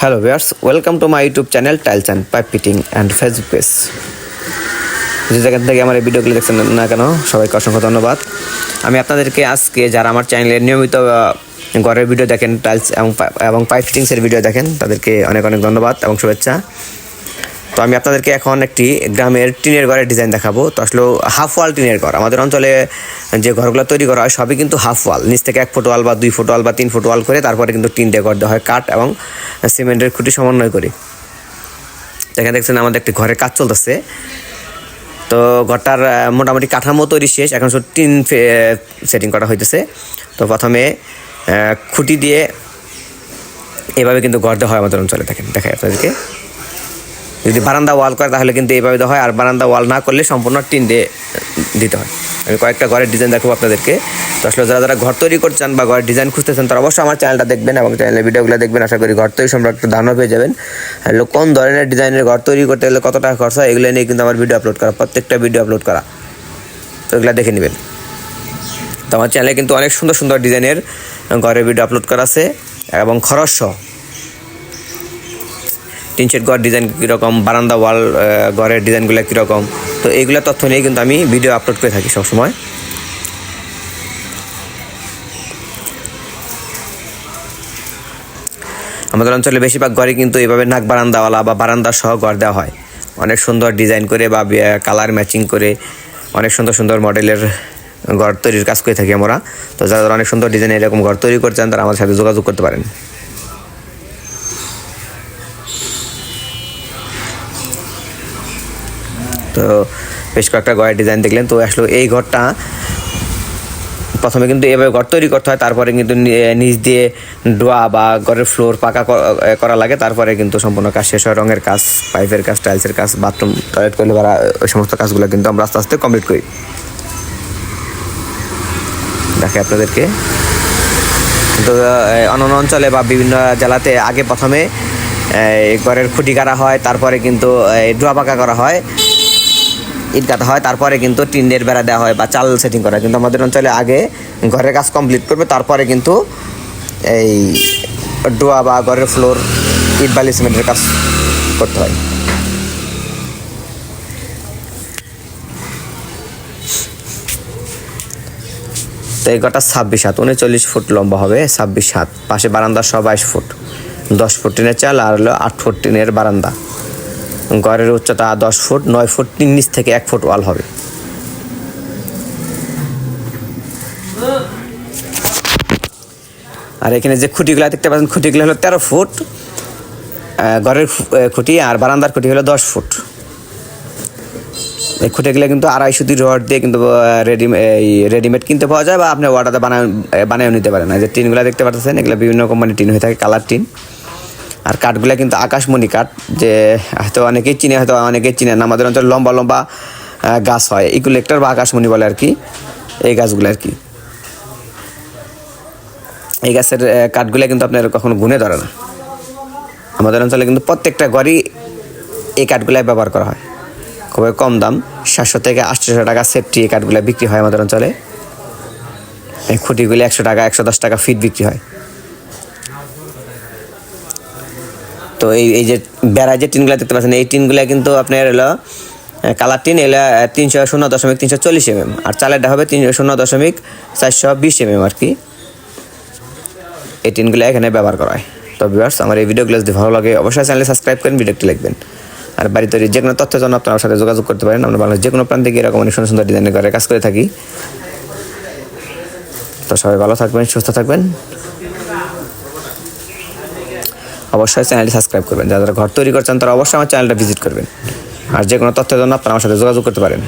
Hello viewers welcome to my YouTube channel tiles and pipe fitting and Facebook page যে জায়গা থেকে আমার এই ভিডিওগুলো দেখছেন না কেন, সবাইকে অসংখ্য ধন্যবাদ। আমি আপনাদেরকে আজকে যারা আমার চ্যানেলে নিয়মিত ঘরের ভিডিও দেখেন টাইলস এবং এবং পাইপ ফিটিংসের ভিডিও দেখেন, তাদেরকে অনেক অনেক ধন্যবাদ এবং শুভেচ্ছা। তো আমি আপনাদেরকে এখন একটি গ্রামের টিনের ঘরের ডিজাইন দেখাবো। তো আসলে হাফ ওয়াল টিনের ঘর। আমাদের অঞ্চলে যে ঘরগুলো তৈরি করা হয়, সবই কিন্তু হাফ ওয়াল নিচ থেকে এক ফুট ওয়াল বা দুই ফুট ওয়াল বা তিন ফুট ওয়াল করে তারপরে কিন্তু টিন দিয়ে ঘর দেওয়া হয়, কাঠ এবং সিমেন্টের খুঁটি সমন্বয় করে। এখানে দেখছেন আমাদের একটি ঘরের কাজ চলতেছে। তো ঘরটার মোটামুটি কাঠামো তৈরি শেষ। এখন শুধু টিন সেটিং করা হইতেছে। তো প্রথমে খুঁটি দিয়ে এভাবে কিন্তু ঘর দেওয়া হয় আমাদের অঞ্চলে। দেখেন, দেখাই আপনাদেরকে। যদি বারান্দা ওয়াল করে তাহলে কিন্তু এইভাবে দেওয়া হয়, আর বারান্দা ওয়াল না করলে সম্পূর্ণ টিন দিয়ে দিতে হয়। আমি কয়েকটা ঘরের ডিজাইন দেখাবো আপনাদেরকে। তো আসলে যারা যারা ঘর তৈরি করছেন বা ঘরের ডিজাইন খুঁজতেছেন, তারা অবশ্যই আমার চ্যানেলটা দেখবেন এবং চ্যানেলের ভিডিওগুলো দেখবেন। আশা করি ঘর তৈরি সম্পর্কে একটা ধারণা পেয়ে যাবেন। আর কোন ধরনের ডিজাইনের ঘর তৈরি করতে গেলে কত টাকা খরচ হয়, এগুলো নিয়ে কিন্তু আমার ভিডিও আপলোড করা, প্রত্যেকটা ভিডিও আপলোড করা। তো এগুলো দেখে নেবেন। তো আমার চ্যানেলে কিন্তু অনেক সুন্দর সুন্দর ডিজাইনের ঘরের ভিডিও আপলোড করা আছে, এবং খরচ সহ। টিন শেড ঘর ডিজাইন কীরকম, বারান্দা ওয়াল ঘরের ডিজাইনগুলো কীরকম। তো এইগুলো তথ্য নিয়ে কিন্তু আমি ভিডিও আপলোড করে থাকি সবসময়। আমাদের অঞ্চলে বেশিরভাগ ঘরে কিন্তু এইভাবে নাক বারান্দাওয়ালা বা বারান্দা সহ ঘর দেওয়া হয়। অনেক সুন্দর ডিজাইন করে বা কালার ম্যাচিং করে অনেক সুন্দর সুন্দর মডেলের ঘর তৈরির কাজ করে থাকি আমরা। তো যারা যারা অনেক সুন্দর ডিজাইন এরকম ঘর তৈরি করছেন তারা আমাদের সাথে যোগাযোগ করতে পারেন। তো বেশ কয়েকটা ঘরের ডিজাইন দেখলেন। তো আসলে এই ঘরটা প্রথমে কিন্তু এভাবে ঘর তৈরি করতে হয়, তারপরে কিন্তু নিচ দিয়ে ডোয়া বা ঘরের ফ্লোর পাকা করা লাগে, তারপরে কিন্তু সম্পূর্ণ কাজ শেষ হয়, রঙের কাজ, পাইপের কাজ টাইলসের কাজ বাথরুম টয়লেট করলে বা ওই সমস্ত কাজগুলো কিন্তু আমরা আস্তে আস্তে কমপ্লিট করি। দেখে আপনাদেরকে। তো অন্যান্য অঞ্চলে বা বিভিন্ন জেলাতে আগে প্রথমে ঘরের খুঁটি কাটা হয়, তারপরে কিন্তু ডোয়া পাকা করা হয়। ইট কাটা হয়, তারপরে কিন্তু টিনের বেড়া দেওয়া হয় বা চাল সেটিং করা। কিন্তু আমাদের অঞ্চলে আগে ঘরের কাজ কমপ্লিট করবে, তারপরে কিন্তু এই ডোয়া বা ঘরের ফ্লোর ইট বালি সিমেন্টের কাজ করতে হয় তো এই ঘরটা ছাব্বিশ হাত, উনচল্লিশ ফুট লম্বা হবে, ছাব্বিশ হাত, পাশে বারান্দা সহ বাইশ ফুট, দশ ফুট টিনের চাল আর হলো আট ফুট টিনের বারান্দা ঘরের উচ্চতা দশ ফুট, নয় ফুট, তিন নিচ থেকে এক ফুট ওয়াল হবে। আর এখানে যে খুঁটিগুলো দেখতে পাচ্ছেন, খুঁটিগুলো হলো তেরো ফুট ঘরের খুঁটি আর বারান্দার খুঁটি হলো দশ ফুট। এই খুঁটিগুলো কিন্তু আড়াইশো দুই রড দিয়ে কিন্তু রেডি এই রেডিমেড কিনতে পাওয়া যায় বা আপনি অর্ডারটা বানায় বানিয়েও নিতে পারেন। যে টিনগুলো দেখতে পাচ্ছেন, এগুলো বিভিন্ন কোম্পানির টিন হয়ে থাকে, কালার টিন। আর কাঠগুলো কিন্তু আকাশমণি কাঠ, যে হয়তো অনেকেই চিনে, হয়তো অনেকেই চিনে না। আমাদের অঞ্চলে লম্বা লম্বা গাছ হয়। ইকুলেক্টর বা আকাশমণি বলে আর কি এই গাছগুলো আর কি এই গাছের কাঠগুলো কিন্তু আপনার কখনো গুনে ধরে না। আমাদের অঞ্চলে কিন্তু প্রত্যেকটা ঘরই এই কাঠগুলাই ব্যবহার করা হয়। খুবই কম দাম। সাতশো থেকে আটশোশো টাকা সেফটি এই কাঠগুলো বিক্রি হয় আমাদের অঞ্চলে। এই খুঁটিগুলি একশো টাকা, একশো দশ টাকা ফিট বিক্রি হয়। তো এই এই যে বেড়া যে টিনগুলো দেখতে পাচ্ছেন, এই টিনগুলো কিন্তু আপনার হলো কালার টিন এগুলো তিনশো শূন্য দশমিক তিনশো চল্লিশ এমএম, আর চালেরটা হবে তিনশো শূন্য দশমিক চারশো বিশ এমএম আর কি। এই টিনগুলো এখানে ব্যবহার করা হয়। তো ভিউয়ার্স, আমার এই ভিডিওগুলো যদি ভালো লাগে, অবশ্যই চ্যানেলে সাবস্ক্রাইব করেন ভিডিওটি লিখবেন আর বাড়ি তৈরি যে কোনো তথ্যের জন্য আপনার সাথে যোগাযোগ করতে পারেন। আমরা বাংলাদেশ যে কোনো প্রান্তে গিয়ে এরকম অনেক সুন্দর সুন্দর ডিজাইনের ঘরে কাজ করে থাকি। তো সবাই ভালো থাকবেন, সুস্থ থাকবেন। অবশ্যই চ্যানেলটি সাবস্ক্রাইব করবেন। যারা ঘর তৈরি করছেন, তারা অবশ্যই আমার চ্যানেলটা ভিজিট করবেন। আর যে কোনো তথ্যের জন্য আপনারা আমার সাথে যোগাযোগ করতে পারেন।